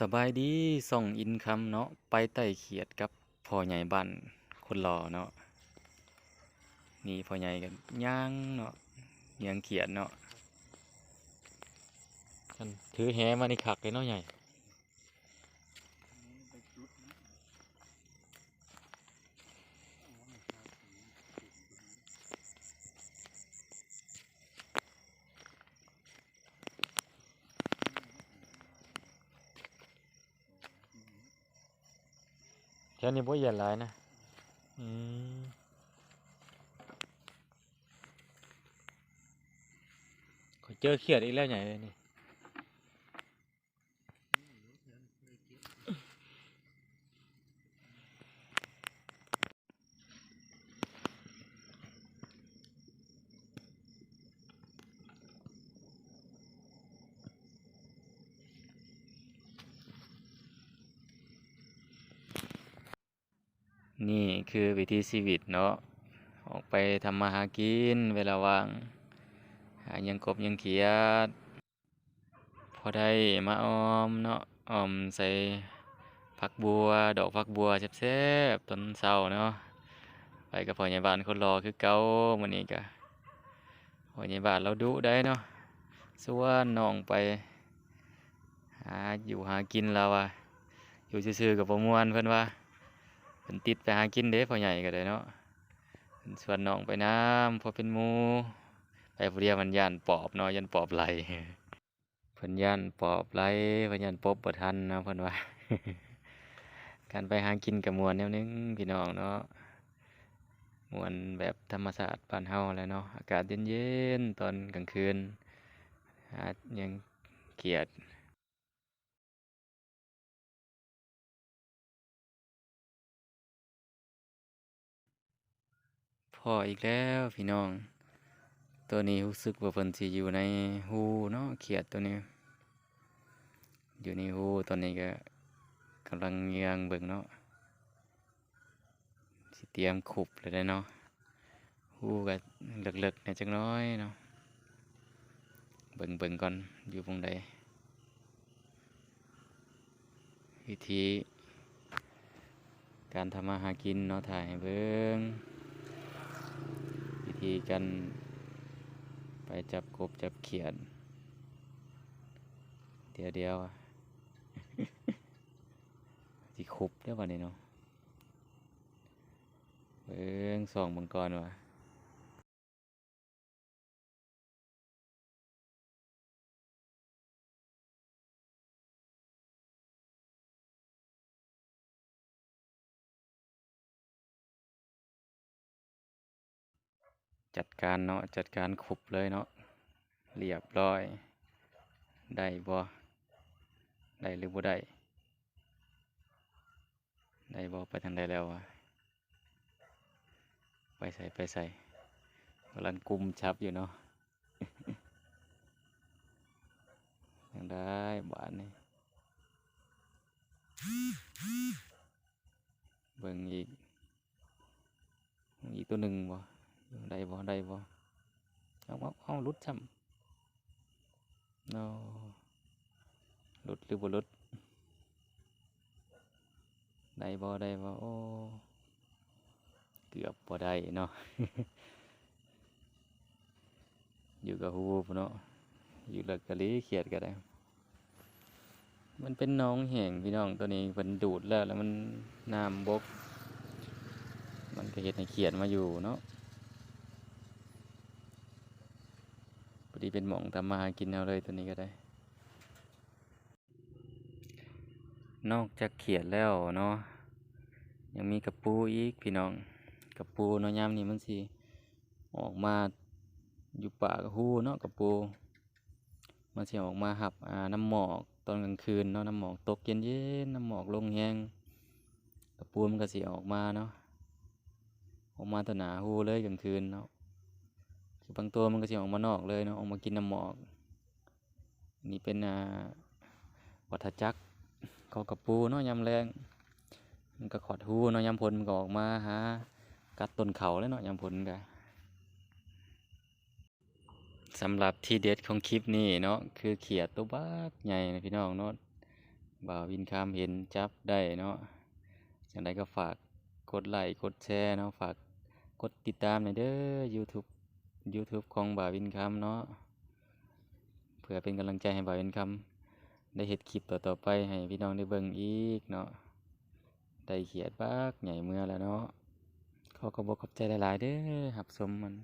สบายดีส่องอินคำเนาะไปไต่เขียดกับพ่อใหญ่บ้านคนหล่อเนาะนี่พ่อใหญ่กันย่างเนาะเลี้ยงเขียดเนาะกันถือแหมาในขักเลยเนาะใหญ่ แค่นี้บ่เย็นหลายนะ อืมเจอเขียดอีกแล้วใหญ่เลยนี่ นี่คือวิถีชีวิตเนาะออกไปทำมาหากินเวลาว่างหายังกบยังเขียด พอได้มาออมเนาะออมใส่ผักบัว ดอกผักบัวแซ่บๆตอนเช้าเนาะไปกับพ่อใหญ่บ้านคนรอคือเก่ามื้อนี้ก็พ่อใหญ่บ้านเราดุได้เนาะส่วนน้องไปหาอยู่หากินแล้วว่าอยู่ซื่อๆกับบ่ม่วนเพิ่อนว่า เพิ่นติดไปหากินเด้พ่อใหญ่ก็ได้เนาะเพิ่นชวนน้องไปน้ำพอเป็นมูไปผู้เดียวมันย่านปอบเนาะย่านปอบไหลเพิ่นย่านปอบไหลเพิ่นย่านปอบบ่ทันนะเพิ่นว่าการไปหากินก็ม่วนแนวหนึงพี่น้องเนาะมวนแบบธรรมชาสติบ้านเฮาแหละเนาะอากาศเย็นๆตอนกลางคืนหาหยังเขียด พออีกแล้วพี่น้อง ตัวนี้รู้สึกว่าเพิ่นสิอยู่ในหูเนาะเขียดตัวนี้ อยู่ในหูตัวนี้ก็กำลังเงียงเบิ่งเนาะสิเตรียมขุบเลยได้เนาะหูก็เลิกๆเนี่ยจักน้อยเนาะเบิ่งเบิ่งก่อนอยู่ตรงใดวิธีการทำมาหากินเนาะถ่ายเบิ่ง ธีกันไปจับกบจับเขียน เดียวเดียวๆอะสิคุบได้ป่ะนี่เนาะเบิ่งส่องมังกรว่ะ จัดการเนาะจัดการคุบเลยเนาะเรียบร้อย ได้บ่ได้หรือบ่ได้ได้บ่ไปทางใดแล้ววะไปใส่ไปใส่กำลังกุมชับอยู่เนาะยังได้บาทนี่เบิ่งอีกอีกตัวหนึ่งบ่ ได้บ่ได้บ่เอาเอาเอาลุดซ้ำ no หลุดหรือบ่หลุดได้บ่ได้บ่โอ้เกือบบ่ได้เนาะอยู่กับฮูพู้นเนาะอยู่เลิกกะลีเขียดก็ได้มันเป็นน้องแห้งพี่น้องตัวนี้เพิ่นดูดแล้วแล้วมันน้ำบก มันก็เฮ็ดให้เขียดมาอยู่เนาะพอ ดีเป็นหม่องทำมาหากินเอาเลยตัวนี้ก็ได้ นอกจากเขียดแล้วเนาะยังมีกระปูอีกพี่น้องกระปูเนาะยามนี้มันสิออกมาอยู่ป่ากหูเนาะกระปู มันสิออกมาหับอ่าน้ำหมอกตอนกลางคืนเนาะน้ำหมอกตกเย็นเย็นน้ำหมอกลงแห้งกระปูมันก็สิออกมาเนาะออกมาตนาหูเลยกลางคืนเนาะ บางตัวมันก็สิออกมานอกเลยเนาะออกมากินน้ำหมอก นี่เป็นอ่าวัฏจักรเขากับปูเนาะยามแรง มันก็ขอดหูเนาะยามพลมันก็ออกมาหากัดต้นเขาแล้วเนาะยามพลก็สำหรับที่เด็ดของคลิปนี้เนาะคือเขียดตัวบักใหญ่นะพี่น้องเนาะบ่าววินคำเห็นจับได้เนาะจังไดก็ฝากกดไลค์กดแชร์เนาะฝากกดติดตามหน่อยเด้อ YouTube YouTube ของบ่าวินคำเนาะเพื่อเป็นกำลังใจให้บ่าวินคำได้เห็ดคลิปต่อๆไปให้พี่น้องได้เบิ่งอีกเนาะได้เขียดบักใหญ่เมื่อแล้วเนาะขอขอบคุณขอบใจหลายๆเด้อรับชมมัน